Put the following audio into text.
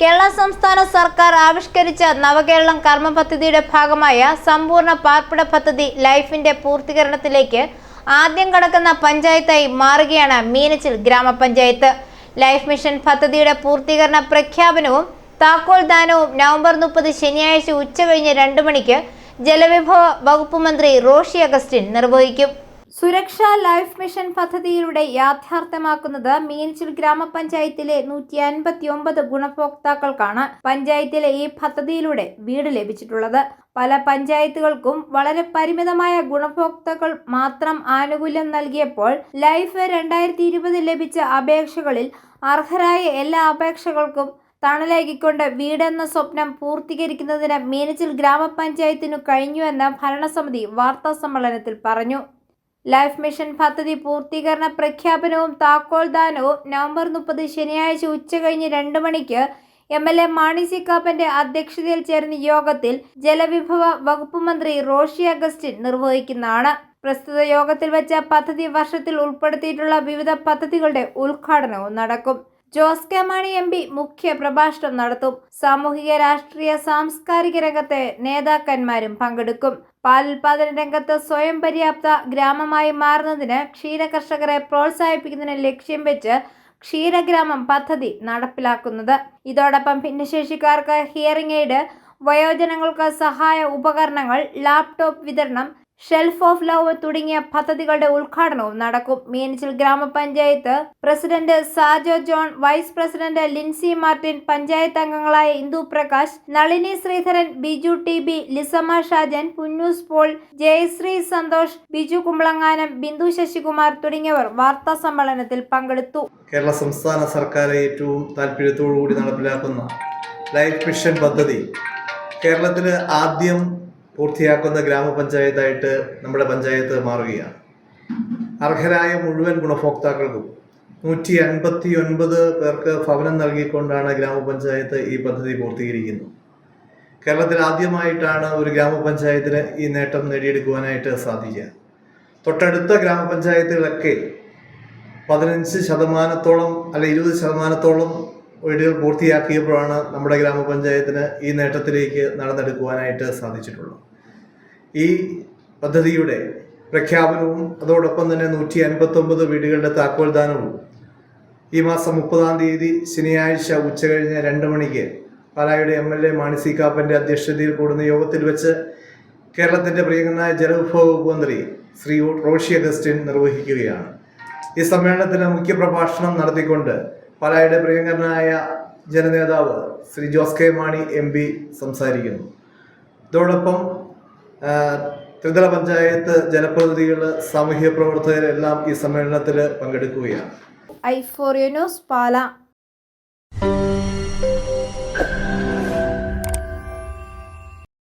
കേരള സംസ്ഥാന സർക്കാർ ആവിഷ്കരിച്ച നവകേരളം കർമ്മ പദ്ധതിയുടെ ഭാഗമായ സമ്പൂർണ പാർപ്പിട പദ്ധതി ലൈഫിന്റെ പൂർത്തീകരണത്തിലേക്ക് ആദ്യം കടക്കുന്ന പഞ്ചായത്തായി മാറുകയാണ് മീനച്ചിൽ ഗ്രാമപഞ്ചായത്ത്. ലൈഫ് മിഷൻ പദ്ധതിയുടെ പൂർത്തീകരണ പ്രഖ്യാപനവും താക്കോൽ ദാനവും നവംബർ മുപ്പത് ശനിയാഴ്ച ഉച്ചകഴിഞ്ഞ് രണ്ട് മണിക്ക് ജലവിഭവ വകുപ്പ് മന്ത്രി റോഷി അഗസ്റ്റിൻ നിർവഹിക്കും. സുരക്ഷാ ലൈഫ് മിഷൻ പദ്ധതിയിലൂടെ യാഥാർത്ഥ്യമാക്കുന്നത് മീനച്ചിൽ ഗ്രാമപഞ്ചായത്തിലെ നൂറ്റി അൻപത്തി ഒമ്പത് ഗുണഭോക്താക്കൾക്കാണ് പഞ്ചായത്തിലെ ഈ പദ്ധതിയിലൂടെ വീട് ലഭിച്ചിട്ടുള്ളത്. പല പഞ്ചായത്തുകൾക്കും വളരെ പരിമിതമായ ഗുണഭോക്താക്കൾ മാത്രം ആനുകൂല്യം നൽകിയപ്പോൾ ലൈഫ് രണ്ടായിരത്തി ഇരുപതിൽ ലഭിച്ച അപേക്ഷകളിൽ അർഹരായ എല്ലാ അപേക്ഷകൾക്കും തണലേകിക്കൊണ്ട് വീടെന്ന സ്വപ്നം പൂർത്തീകരിക്കുന്നതിന് മീനച്ചിൽ ഗ്രാമപഞ്ചായത്തിനു കഴിഞ്ഞുവെന്ന് ഭരണസമിതി വാർത്താ സമ്മേളനത്തിൽ പറഞ്ഞു. ലൈഫ് മിഷൻ പദ്ധതി പൂർത്തീകരണ പ്രഖ്യാപനവും താക്കോൽ ദാനവും നവംബർ മുപ്പത് ശനിയാഴ്ച ഉച്ചകഴിഞ്ഞ് രണ്ട് മണിക്ക് M L A Mani C കാപ്പന്റെ അധ്യക്ഷതയിൽ ചേർന്ന യോഗത്തിൽ ജലവിഭവ വകുപ്പ് മന്ത്രി റോഷി അഗസ്റ്റിൻ നിർവഹിക്കുന്നതാണ്. പ്രസ്തുത യോഗത്തിൽ വെച്ച പദ്ധതി വർഷത്തിൽ ഉൾപ്പെടുത്തിയിട്ടുള്ള വിവിധ പദ്ധതികളുടെ ഉദ്ഘാടനവും നടക്കും. Jose K Mani M P മുഖ്യ പ്രഭാഷണം നടത്തും. സാമൂഹിക രാഷ്ട്രീയ സാംസ്കാരിക രംഗത്തെ നേതാക്കന്മാരും പങ്കെടുക്കും. പാലുൽപാദന രംഗത്ത് സ്വയം പര്യാപ്ത ഗ്രാമമായി മാറുന്നതിന് ക്ഷീര കർഷകരെ പ്രോത്സാഹിപ്പിക്കുന്നതിന് ലക്ഷ്യം വെച്ച് ക്ഷീരഗ്രാമം പദ്ധതി നടപ്പിലാക്കുന്നത്. ഇതോടൊപ്പം ഭിന്നശേഷിക്കാർക്ക് ഹിയറിംഗ് എയ്ഡ് വയോജനങ്ങൾക്ക് സഹായ ഉപകരണങ്ങൾ ലാപ്ടോപ്പ് വിതരണം ഷെൽഫ് ഓഫ് ലവ് തുടങ്ങിയ പദ്ധതികളുടെ ഉദ്ഘാടനവും നടക്കും. മീനച്ചിൽ ഗ്രാമപഞ്ചായത്ത് president Sajo John vice president Lincy Martin panchayat അംഗങ്ങളായ ഇന്ദു പ്രകാശ് നളിനി ശ്രീധരൻ ബിജു ടി ബി ലിസമ്മ ഷാജൻ പുന്നൂസ് പോൾ ജയശ്രീ സന്തോഷ് ബിജു കുമ്പളങ്ങാനം ബിന്ദു ശശികുമാർ തുടങ്ങിയവർ വാർത്താ സമ്മേളനത്തിൽ പങ്കെടുത്തു. കേരള സംസ്ഥാന സർക്കാർ ഏറ്റവും താല്പര്യത്തോടുകൂടി നടപ്പിലാക്കുന്ന ലൈഫ് മിഷൻ പദ്ധതി കേരളത്തിൽ ആദ്യം പൂർത്തിയാക്കുന്ന ഗ്രാമപഞ്ചായത്തായിട്ട് നമ്മുടെ പഞ്ചായത്ത് മാറുകയാണ്. അർഹരായ മുഴുവൻ ഗുണഭോക്താക്കൾക്കും നൂറ്റി അൻപത്തി ഒൻപത് പേർക്ക് ഭവനം നൽകിക്കൊണ്ടാണ് ഗ്രാമപഞ്ചായത്ത് ഈ പദ്ധതി പൂർത്തീകരിക്കുന്നത്. കേരളത്തിൽ ആദ്യമായിട്ടാണ് ഒരു ഗ്രാമപഞ്ചായത്തിന് ഈ നേട്ടം നേടിയെടുക്കുവാനായിട്ട് സാധിക്കുക. തൊട്ടടുത്ത ഗ്രാമപഞ്ചായത്തുകളൊക്കെ പതിനഞ്ച് ശതമാനത്തോളം അല്ല ഇരുപത് ശതമാനത്തോളം വീടുകൾ പൂർത്തിയാക്കിയപ്പോഴാണ് നമ്മുടെ ഗ്രാമപഞ്ചായത്തിന് ഈ നേട്ടത്തിലേക്ക് നടന്നെടുക്കുവാനായിട്ട് സാധിച്ചിട്ടുള്ളത്. ഈ പദ്ധതിയുടെ പ്രഖ്യാപനവും അതോടൊപ്പം തന്നെ നൂറ്റി അൻപത്തൊമ്പത് വീടുകളുടെ താക്കോൽദാനവും ഈ മാസം മുപ്പതാം തീയതി ശനിയാഴ്ച ഉച്ചകഴിഞ്ഞ് രണ്ട് മണിക്ക് പാലായുടെ M L A Mani C കാപ്പന്റെ അധ്യക്ഷതയിൽ കൂടുന്ന യോഗത്തിൽ വെച്ച് കേരളത്തിന്റെ പ്രിയങ്കനായ ജലവിഭവ മന്ത്രി ശ്രീ റോഷി അഗസ്റ്റിൻ നിർവഹിക്കുകയാണ്. ഈ സമ്മേളനത്തിന് മുഖ്യപ്രഭാഷണം നടത്തിക്കൊണ്ട് പാലായുടെ പ്രിയങ്കരനായ ജനനേതാവ് ശ്രീ ജോസ് കെ മാണി എം സംസാരിക്കുന്നു. ഇതോടൊപ്പം ത്രിതല പഞ്ചായത്ത് ജനപ്രതിനിധികൾ സാമൂഹ്യ പ്രവർത്തകരെല്ലാം ഈ സമ്മേളനത്തിൽ പങ്കെടുക്കുകയാണ്. ഐ ഫോർ യുനോസ് പാല.